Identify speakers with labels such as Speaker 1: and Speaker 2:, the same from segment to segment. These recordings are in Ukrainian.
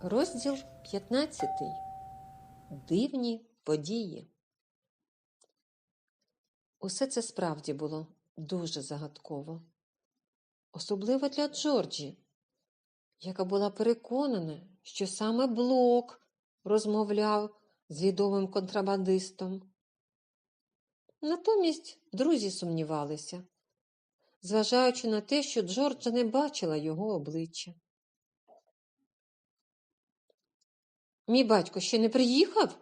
Speaker 1: Розділ 15. Дивні події. Усе це справді було дуже загадково. Особливо для Джорджі, яка була переконана, що саме Блок розмовляв з відомим контрабандистом. Натомість друзі сумнівалися, зважаючи на те, що Джорджа не бачила його обличчя. Мій батько ще не приїхав?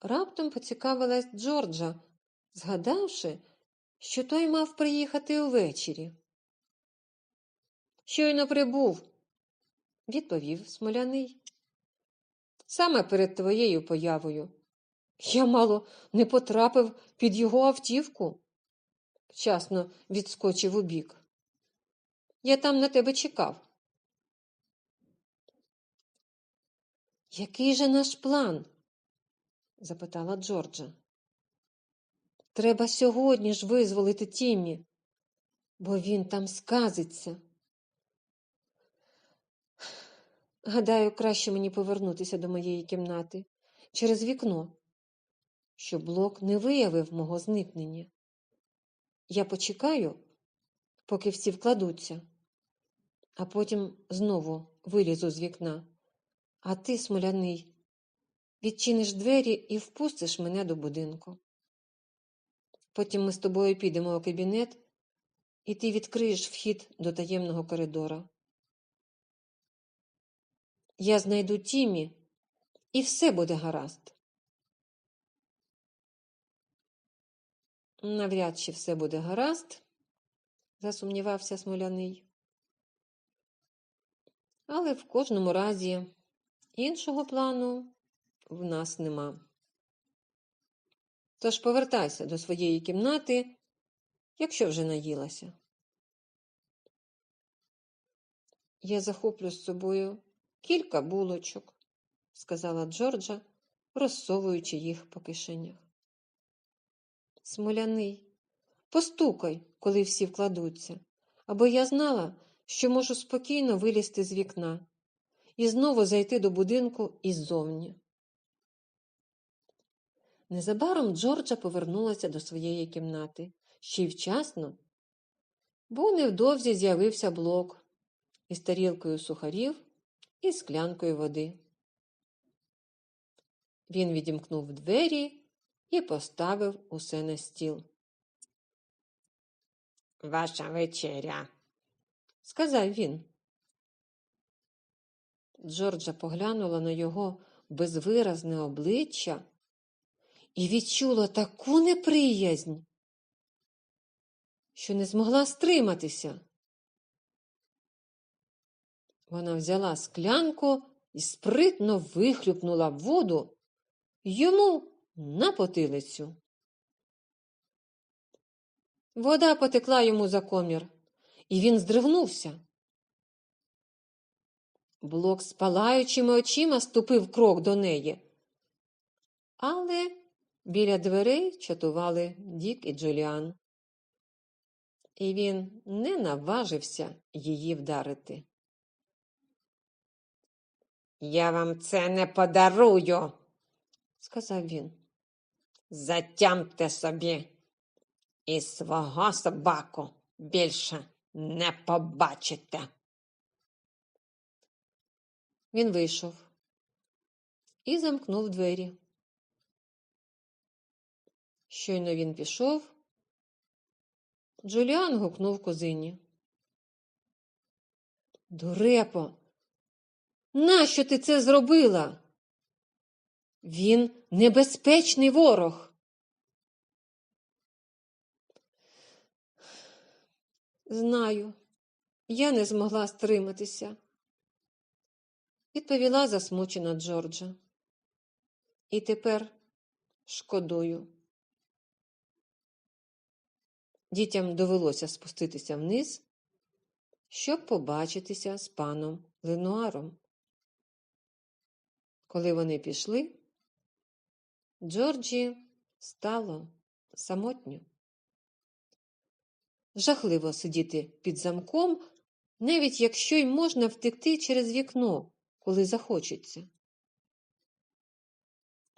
Speaker 1: Раптом поцікавилась Джорджа, згадавши, що той мав приїхати увечері. Щойно прибув, відповів смоляний. Саме перед твоєю появою. Я мало не потрапив під його автівку. Вчасно відскочив убік. Я там на тебе чекав. Який же наш план? запитала Джорджа. Треба сьогодні ж визволити Тіммі, бо він там сказиться. Гадаю, краще мені повернутися до моєї кімнати через вікно, щоб блок не виявив мого зникнення. Я почекаю, поки всі вкладуться, а потім знову вилізу з вікна. А ти, смоляний, відчиниш двері і впустиш мене до будинку. Потім ми з тобою підемо у кабінет, і ти відкриєш вхід до таємного коридора. Я знайду Тімі, і все буде гаразд. Навряд чи все буде гаразд, засумнівався смоляний. Але в кожному разі іншого плану в нас нема. Тож повертайся до своєї кімнати, якщо вже наїлася. Я захоплю з собою кілька булочок, сказала Джорджа, розсовуючи їх по кишенях. Смоляний, постукай, коли всі вкладуться, аби я знала, що можу спокійно вилізти з вікна і знову зайти до будинку іззовні. Незабаром Джорджа повернулася до своєї кімнати ще й вчасно, бо невдовзі з'явився блок із тарілкою сухарів і склянкою води. Він відімкнув двері і поставив усе на стіл.
Speaker 2: Ваша вечеря.
Speaker 1: Сказав він. Джорджа поглянула на його безвиразне обличчя і відчула таку неприязнь, що не змогла стриматися. Вона взяла склянку і спритно вихлюпнула воду йому на потилицю. Вода потекла йому за комір, і він здригнувся. Блок з палаючими очима ступив крок до неї. Але біля дверей чатували Дік і Джуліан. І він не наважився її вдарити.
Speaker 2: Я вам це не подарую,
Speaker 1: Сказав він.
Speaker 2: затямте собі. І свого собаку більше не побачите.
Speaker 1: Він вийшов і замкнув двері. Щойно він пішов, Джуліан гукнув кузині. Дурепо, нащо ти це зробила? Він небезпечний ворог. Знаю, я не змогла стриматися, відповіла засмучена Джорджа. І тепер шкодую. Дітям довелося спуститися вниз, щоб побачитися з паном Ленуаром. Коли вони пішли, Джорджі стало самотньо. Жахливо сидіти під замком, навіть якщо й можна втекти через вікно, коли захочеться.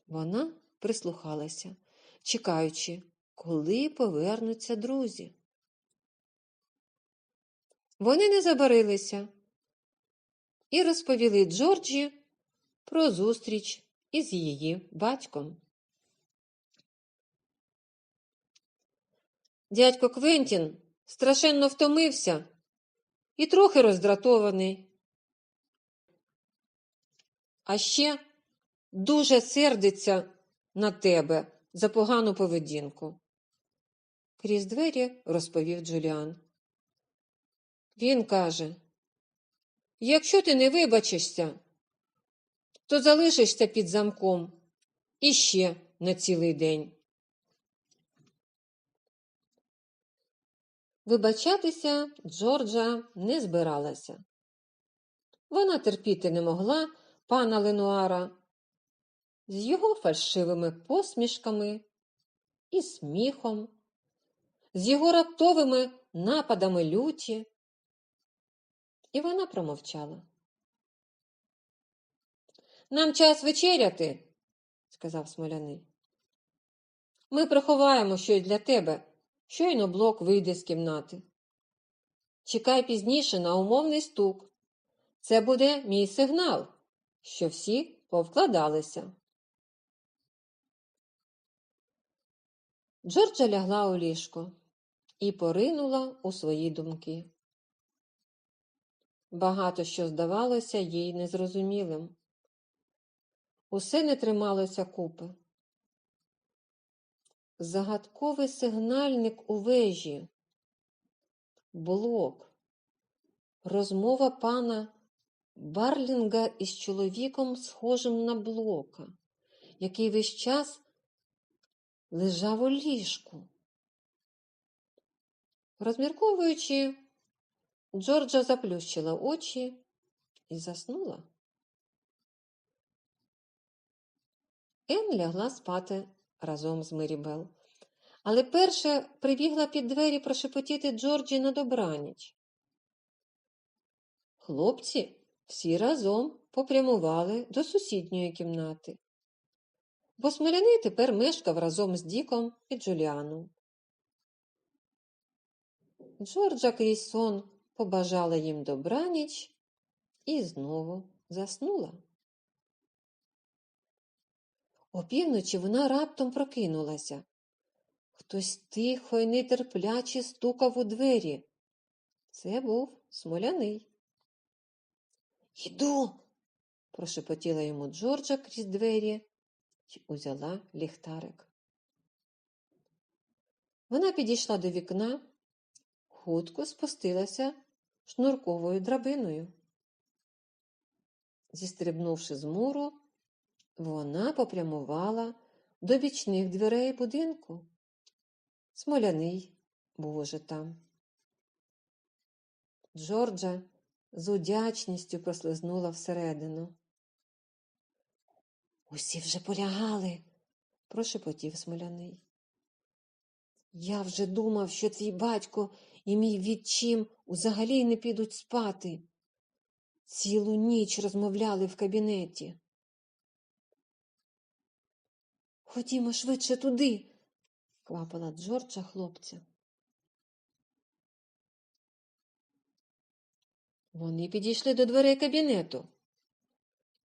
Speaker 1: Вона прислухалася, чекаючи, коли повернуться друзі. Вони не забарилися і розповіли Джорджі про зустріч із її батьком. Дядько Квентін страшенно втомився і трохи роздратований. А ще дуже сердиться на тебе за погану поведінку. Крізь двері розповів Джуліан. Він каже, якщо ти не вибачишся, то залишишся під замком іще на цілий день. Вибачатися Джорджа не збиралася. Вона терпіти не могла пана Ленуара з його фальшивими посмішками і сміхом, з його раптовими нападами люті. І вона промовчала. Нам час вечеряти, сказав смоляний. Ми приховаємо щось для тебе. Щойно блок вийде з кімнати. Чекай пізніше на умовний стук. Це буде мій сигнал, що всі повкладалися. Джорджа лягла у ліжко і поринула у свої думки. Багато що здавалося їй незрозумілим. Усе не трималося купи. Загадковий сигнальник у вежі, блок, розмова пана Барлінга із чоловіком, схожим на блока, який весь час лежав у ліжку. Розмірковуючи, Джорджа заплющила очі і заснула. Ен лягла спати разом з Мерібел. Але перше прибігла під двері прошепотіти Джорджі на добраніч. Хлопці всі разом попрямували до сусідньої кімнати, бо Смоляний тепер мешкав разом з Діком і Джуліаном. Джорджа крізь сон побажала їм добраніч і знову заснула. Опівночі вона раптом прокинулася. Хтось тихо й нетерпляче стукав у двері. Це був смоляний. Іду, прошепотіла йому Джорджа крізь двері і узяла ліхтарик. Вона підійшла до вікна, хутко спустилася шнурковою драбиною. Зістрибнувши з муру, вона попрямувала до бічних дверей будинку. Смоляний був уже там. Джорджа з удячністю прослизнула всередину. Усі вже полягали, прошепотів смоляний. Я вже думав, що твій батько і мій відчим взагалі не підуть спати. Цілу ніч розмовляли в кабінеті. Ходімо швидше туди, квапила Джорджа хлопця. Вони підійшли до дверей кабінету,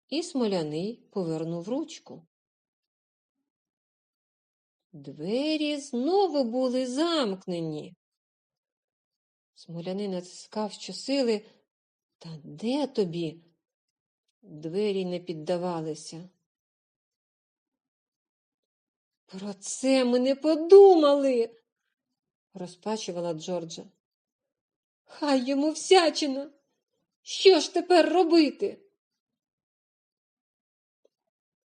Speaker 1: і смоляний повернув ручку. Двері знову були замкнені. Смоляний натискав щосили, та де тобі? Двері не піддавалися. Про це ми не подумали, розпачувала Джорджа. Хай йому всячина. Що ж тепер робити?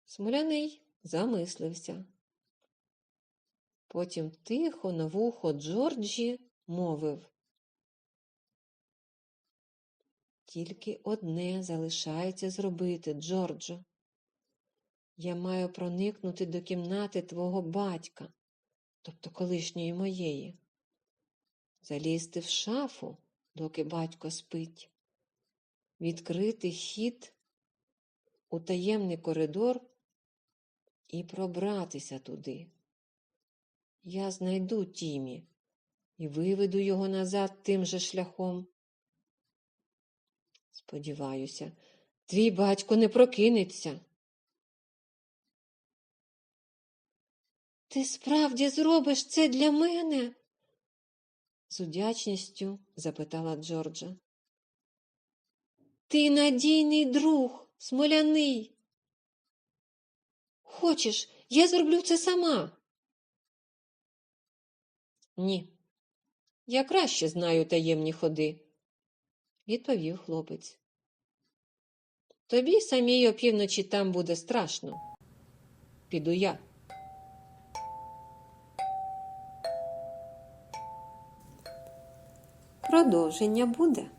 Speaker 1: Смоляний замислився. Потім тихо на вухо Джорджі мовив. Тільки одне залишається зробити, Джорджо. Я маю проникнути до кімнати твого батька, тобто колишньої моєї, залізти в шафу, доки батько спить, відкрити хід у таємний коридор і пробратися туди. Я знайду Тімі і виведу його назад тим же шляхом. Сподіваюся, твій батько не прокинеться. Ти справді зробиш це для мене? з удячністю запитала Джорджа. Ти надійний друг, смоляний. Хочеш, я зроблю це сама. Ні, я краще знаю таємні ходи, відповів хлопець. Тобі самій опівночі там буде страшно. Піду я. Продовження буде.